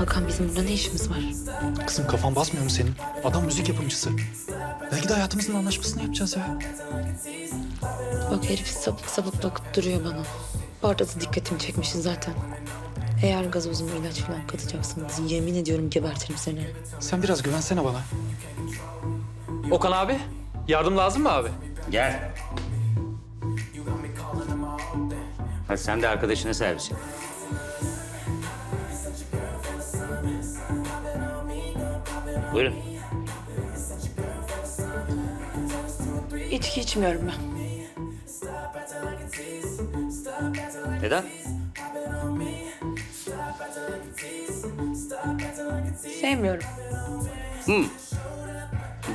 Hakan bizim burada ne işimiz var? Kızım kafan basmıyor mu senin? Adam müzik yapımcısı. Belki de hayatımızın anlaşmasını yapacağız ya. Bak herif sapık sapık bakıp duruyor bana. Bu arada da dikkatimi çekmişsin zaten. Eğer gazozuma ilaç falan katacaksanız yemin ediyorum gebertirim seni. Sen biraz güvensene bana. Okan abi, yardım lazım mı abi? Gel. Hadi sen de arkadaşına servis yap. Buyurun. İçki içmiyorum ben. Neden? Sevmiyorum.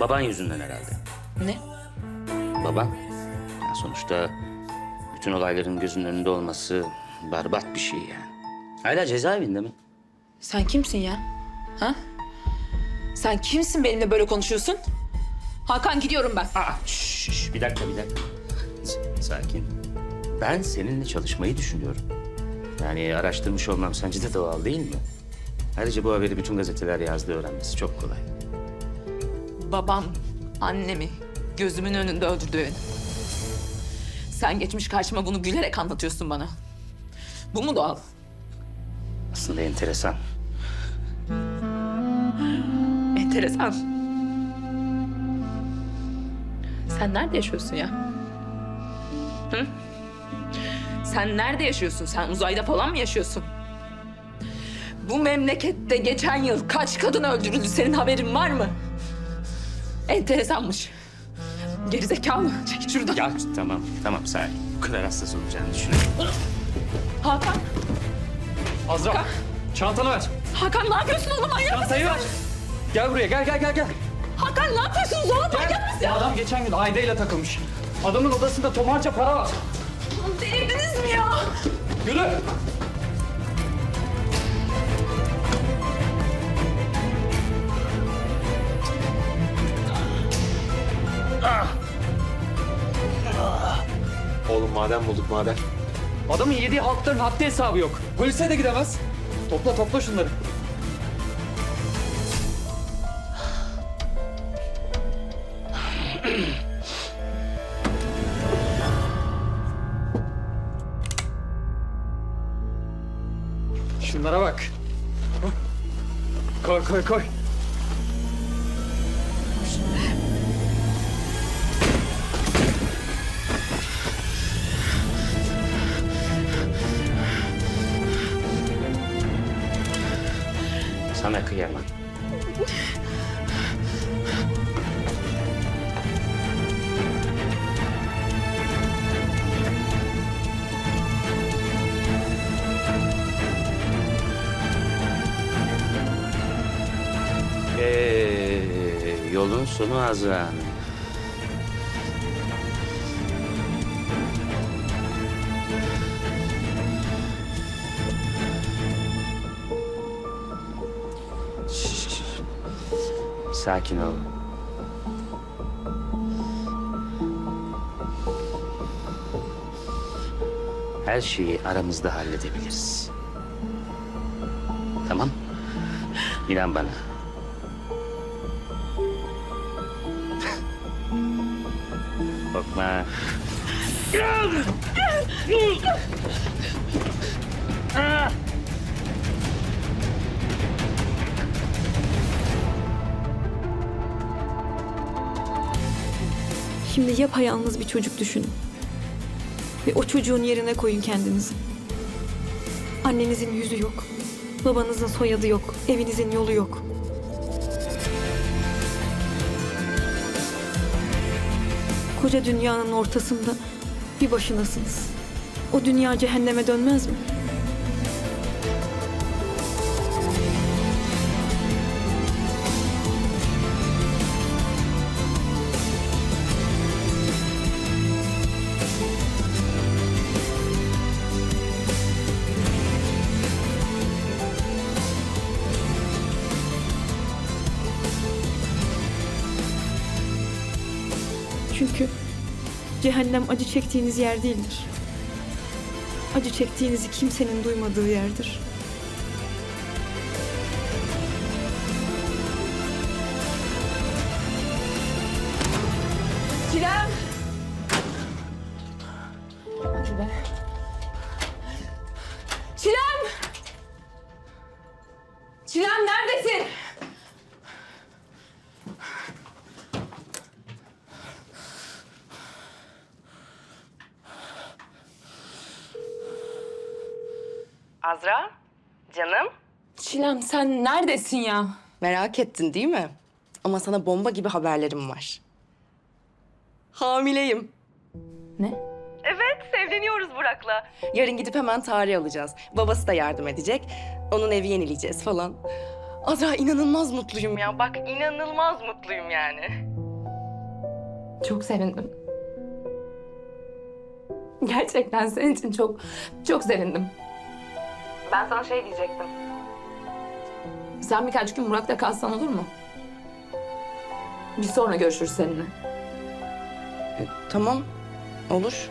Baban yüzünden herhalde. Ne? Baban. Ya sonuçta bütün olayların gözünün önünde olması berbat bir şey yani. Hala cezaevinde mi? Sen kimsin ya? Ha? Sen kimsin benimle böyle konuşuyorsun? Hakan gidiyorum ben. Aa, şş, şş, bir dakika, bir dakika. S- Sakin. Ben seninle çalışmayı düşünüyorum. Yani araştırmış olmam sence de doğal değil mi? Ayrıca bu haberi bütün gazeteler yazdı öğrenmesi çok kolay. Babam annemi gözümün önünde öldürdü beni. Sen geçmiş karşıma bunu gülerek anlatıyorsun bana. Bu mu doğal? Aslında enteresan. Enteresan. Sen nerede yaşıyorsun ya? Hı? Sen nerede yaşıyorsun? Sen uzayda falan mı yaşıyorsun? Bu memlekette geçen yıl kaç kadın öldürüldü? Senin haberin var mı? Enteresanmış. Gerizekalı. Çekil şuradan. Ya tamam, tamam sakin. Bu kadar hassas olacağını düşünüyorum. Hakan, Azra, çantanı ver. Hakan ne yapıyorsun oğlum manyak mısın? Çantayı ver. Gel buraya, gel gel gel gel. Hakan ne yapıyorsunuz oğlum manyak Gel. mısın? Bu adam geçen gün Ayda ile takılmış. Adamın odasında tomarca para var. Delirdiniz mi ya? Yürü. Oğlum maden bulduk maden. Adamın yediği halkların haddi hesabı yok. Polise de gidemez. Topla topla şunları. Şunlara bak. Koy koy koy. Sana kıyamam. Yolun sonu Azra Hanım. Şşş. Sakin ol. Her şeyi aramızda halledebiliriz. Tamam? İnan bana. Şimdi yapayalnız bir çocuk düşünün. Ve o çocuğun yerine koyun kendinizi. Annenizin yüzü yok. Babanızın soyadı yok. Evinizin yolu yok. Koca dünyanın ortasında bir başınasınız. O dünya cehenneme dönmez mi? Çünkü cehennem acı çektiğiniz yer değildir. Acı çektiğinizi kimsenin duymadığı yerdir. Azra, canım. Çilem sen neredesin ya? Merak ettin değil mi? Ama sana bomba gibi haberlerim var. Hamileyim. Ne? Evet, evleniyoruz Burak'la. Yarın gidip hemen tarih alacağız. Babası da yardım edecek. Onun evi yenileyeceğiz falan. Azra inanılmaz mutluyum ya. Bak inanılmaz mutluyum yani. Çok sevindim. Gerçekten senin için çok çok sevindim. Ben sana şey diyecektim. Sen birkaç gün Burak'ta kalsan olur mu? Bir sonra görüşürüz seninle. E, tamam, olur.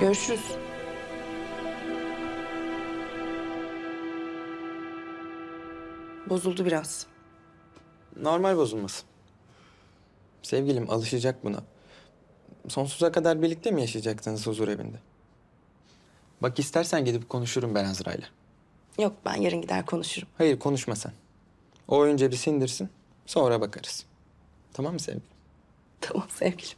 Görüşürüz. Bozuldu biraz. Normal bozulması. Sevgilim alışacak buna. Sonsuza kadar birlikte mi yaşayacaksınız huzur evinde? Bak istersen gidip konuşurum ben Azra'yla. Yok, ben yarın gider konuşurum. Hayır konuşma sen. O önce bir sindirsin, sonra bakarız. Tamam mı sevgilim? Tamam sevgilim.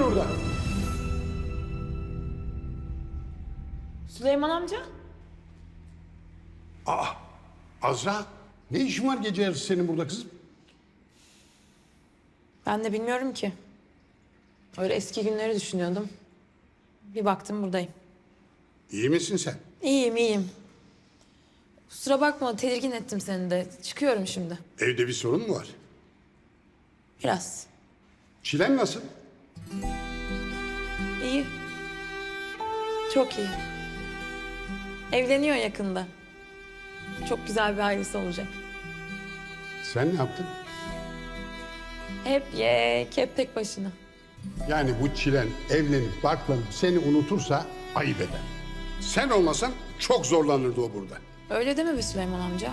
Var orada? Süleyman amca? Azra. Ne işin var gece yarısı senin burada kızım? Ben de bilmiyorum ki. Öyle eski günleri düşünüyordum. Bir baktım buradayım. İyi misin sen? İyiyim iyiyim. Kusura bakma tedirgin ettim seni de. Çıkıyorum şimdi. Evde bir sorun mu var? Biraz. Çilen nasıl? İyi. Çok iyi. Evleniyor yakında. Çok güzel bir ailesi olacak. Sen ne yaptın? Hep yek, hep tek başına. Yani bu çilen evlenip barklanıp seni unutursa ayıp eder. Sen olmasan çok zorlanırdı o burada. Öyle deme be Süleyman amca.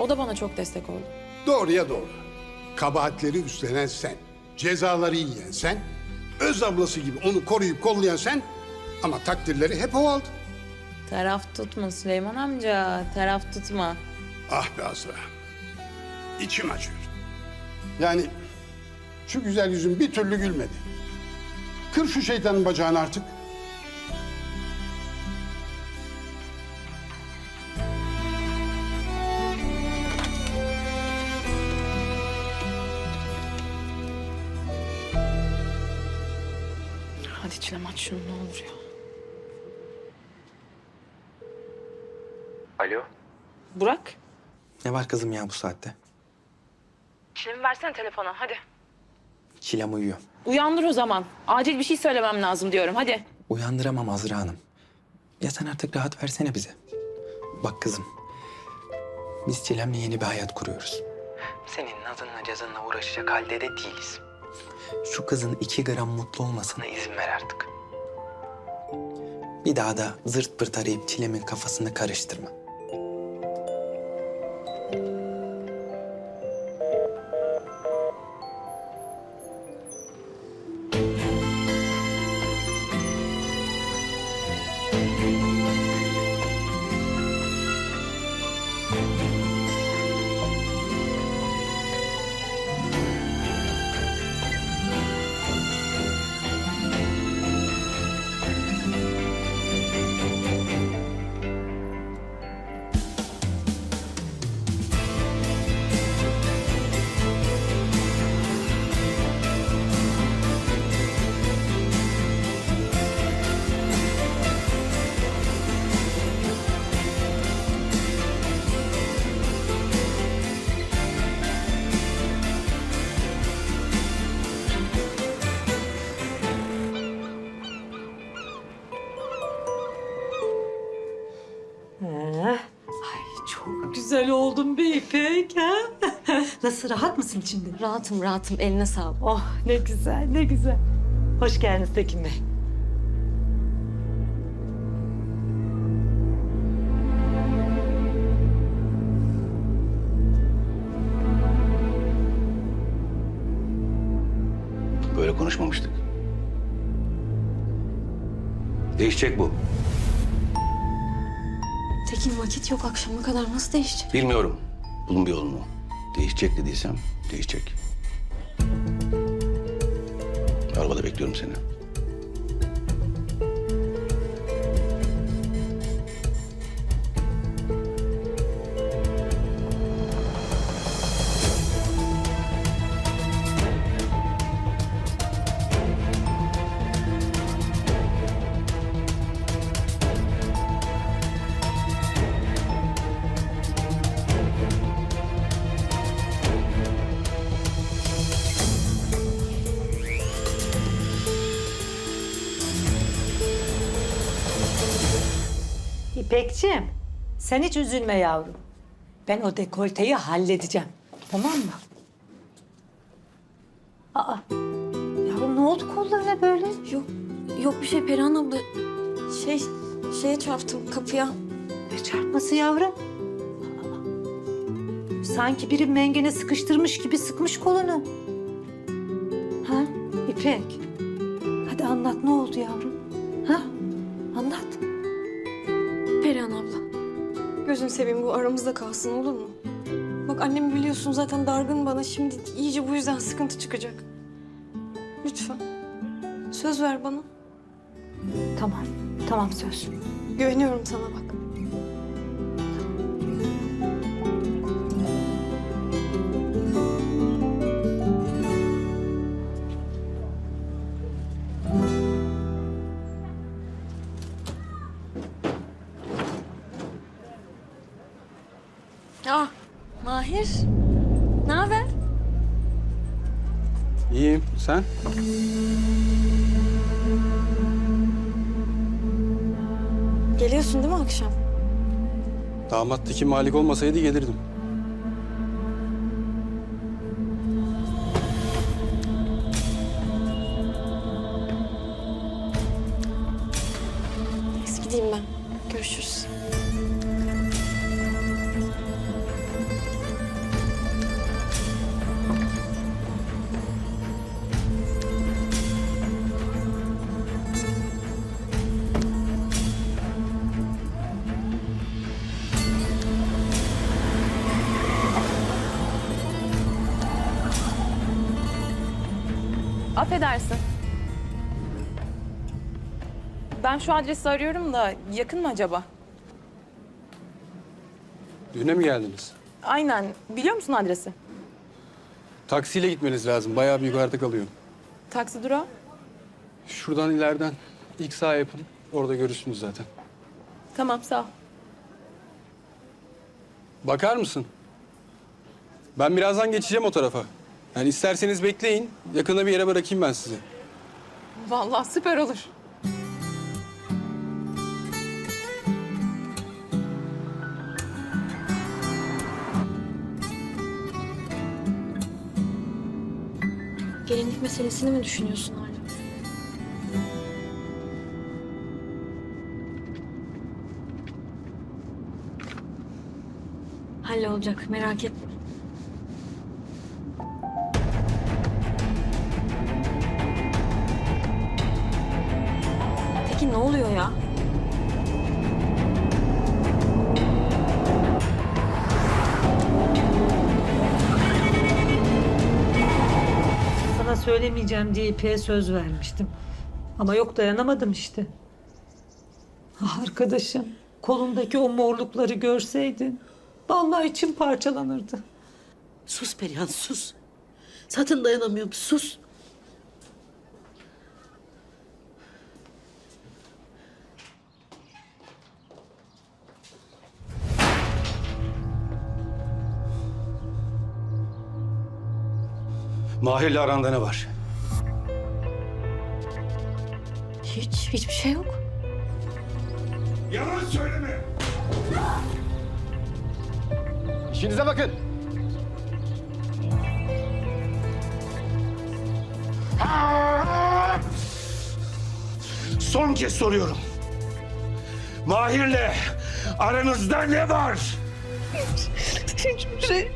O da bana çok destek oldu. Doğruya doğru. Kabahatleri üstlenen sen. Cezaları yiyen sen. Öz ablası gibi onu koruyup kollayan sen. Ama takdirleri hep o aldı. Taraf tutma Süleyman amca, taraf tutma. Ah be Azra. İçim acıyor. Yani şu güzel yüzün bir türlü gülmedi. Kır şu şeytanın bacağını artık. Çilem aç şunu ne olur ya. Alo? Burak. Ne var kızım ya bu saatte? Çilemi versene telefona hadi. Çilem uyuyor. Uyandır o zaman. Acil bir şey söylemem lazım diyorum hadi. Uyandıramam Azra Hanım. Ya sen artık rahat versene bize. Bak kızım. Biz Çilem'le yeni bir hayat kuruyoruz. Senin nazınla cazınla uğraşacak halde de değiliz. Şu kızın iki gram mutlu olmasına izin ver artık. Bir daha da zırt pırt arayıp çilemin kafasını karıştırma. Nasıl rahat mısın içinde? Rahatım rahatım eline sağlık. Oh ne güzel ne güzel. Hoş geldiniz Tekin Bey. Böyle konuşmamıştık. Değişecek bu. Tekin vakit yok akşama kadar nasıl değişecek? Bilmiyorum. Bulun bir yolunu. Değişecek dediysem değişecek. Arabada bekliyorum seni. İpekciğim sen hiç üzülme yavrum. Ben o dekolteyi halledeceğim. Tamam mı? Aa, yavrum ne oldu kollarına böyle? Yok, yok bir şey Perihan abla. Şey, şeye çarptım kapıya. Ne çarpması yavrum? Aa, Sanki biri mengene sıkıştırmış gibi sıkmış kolunu. Ha İpek? Hadi anlat ne oldu yavrum? Ha? Anlat. Perihan abla. Gözün seveyim bu aramızda kalsın olur mu? Bak annemi biliyorsun zaten dargın bana. Şimdi iyice bu yüzden sıkıntı çıkacak. Lütfen. Söz ver bana. Tamam, tamam söz. Güveniyorum sana bak. Ah, Mahir. Ne haber? İyiyim. Sen? Geliyorsun değil mi akşam? Damat Tekin Malik olmasaydı gelirdim. Affedersin. Ben şu adresi arıyorum da yakın mı acaba? Düğüne mi geldiniz? Aynen. Biliyor musun adresi? Taksiyle gitmeniz lazım. Bayağı bir yukarıda kalıyor. Taksi durağı. Şuradan ileriden ilk sağ yapın. Orada görürsünüz zaten. Tamam sağ ol. Bakar mısın? Ben birazdan geçeceğim o tarafa. Yani isterseniz bekleyin. Yakında bir yere bırakayım ben sizi. Vallahi süper olur. Gelinlik meselesini mi düşünüyorsun hala? Hallolacak merak etme. Söylemeyeceğim diye İpek'e söz vermiştim. Ama yok dayanamadım işte. Ah arkadaşım, kolundaki o morlukları görseydin. Vallahi içim parçalanırdı. Sus Perihan sus. Zaten dayanamıyorum sus. Mahir'le aranda ne var? Hiç, hiçbir şey yok. Yalan söyleme! İşinize bakın. Son kez soruyorum. Mahir'le aranızda ne var? Hiçbir şey.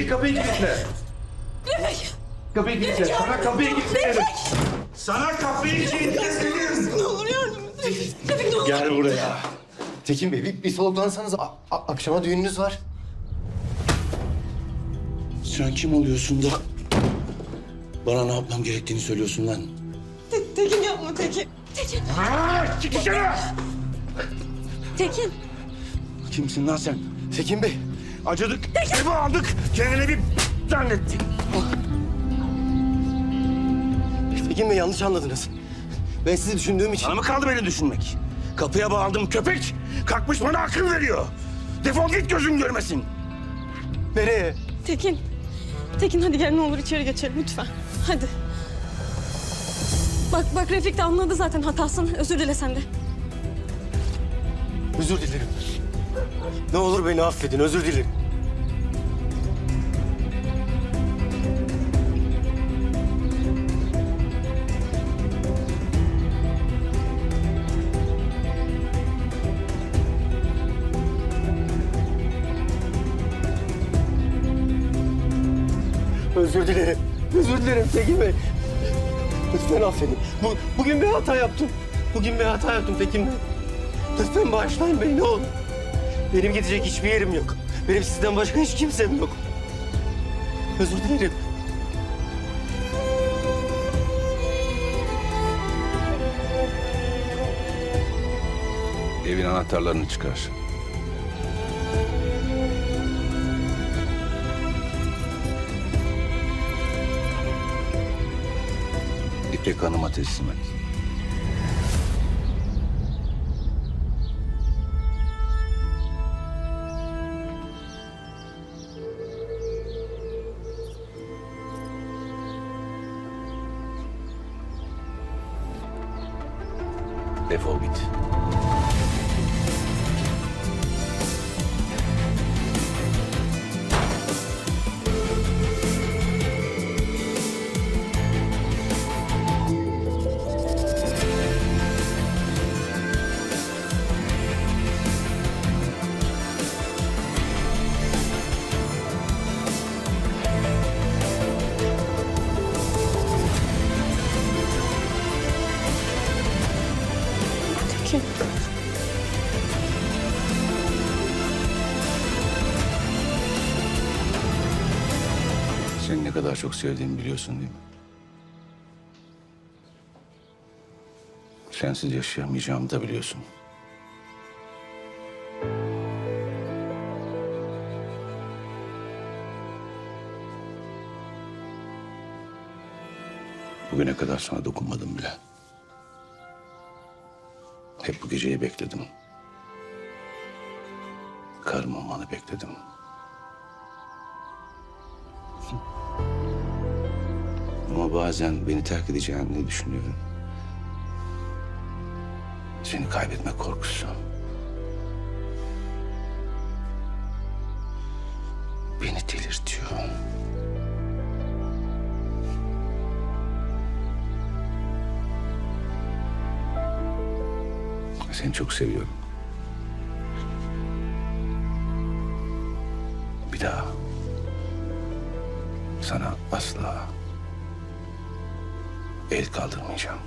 Dedik kapıyı kilitle. Kapıyı kilitle. Sana kapıyı kilitledim. Sana kapıyı kilitledim. Ne olur yardım Gel buraya. Tekin Bey bir, bir soluklansanız a- a- akşama düğününüz var. Sen kim oluyorsun da bana ne yapmam gerektiğini söylüyorsun lan? Tekin yapma Tekin. Tekin. Çık dışarı! Tekin. Kimsin lan sen? Tekin Bey Acıdık, evi aldık, kendine bir zannettin. Tekin Bey yanlış anladınız. Ben sizi düşündüğüm için... Sana mı kaldı beni düşünmek? Kapıya bağladım köpek, kalkmış bana akıl veriyor. Defol git gözüm görmesin. Nereye? Tekin. Tekin hadi gel ne olur içeri geçelim lütfen. Hadi. Bak bak Refik de anladı zaten hatasını. Özür dile sen de. Özür dilerim. Ne olur beni affedin özür dilerim. Özür dilerim. Özür dilerim Tekin Bey. Lütfen affedin. Bu, bugün bir hata yaptım. Bugün bir hata yaptım Tekin Bey. Lütfen bağışlayın beni ne olur. Benim gidecek hiçbir yerim yok. Benim sizden başka hiç kimsem yok. Özür dilerim. Evin anahtarlarını çıkar. İpek Hanım'a teslim et. Kadar çok sevdiğimi biliyorsun değil mi? Sensiz yaşayamayacağımı da biliyorsun. Bugüne kadar sana dokunmadım bile. Hep bu geceyi bekledim. Karım olmanı bekledim. Ama bazen beni terk edeceğini düşünüyorum. Seni kaybetme korkusu. Beni delirtiyor. Seni çok seviyorum. Bir daha sana asla el kaldırmayacağım.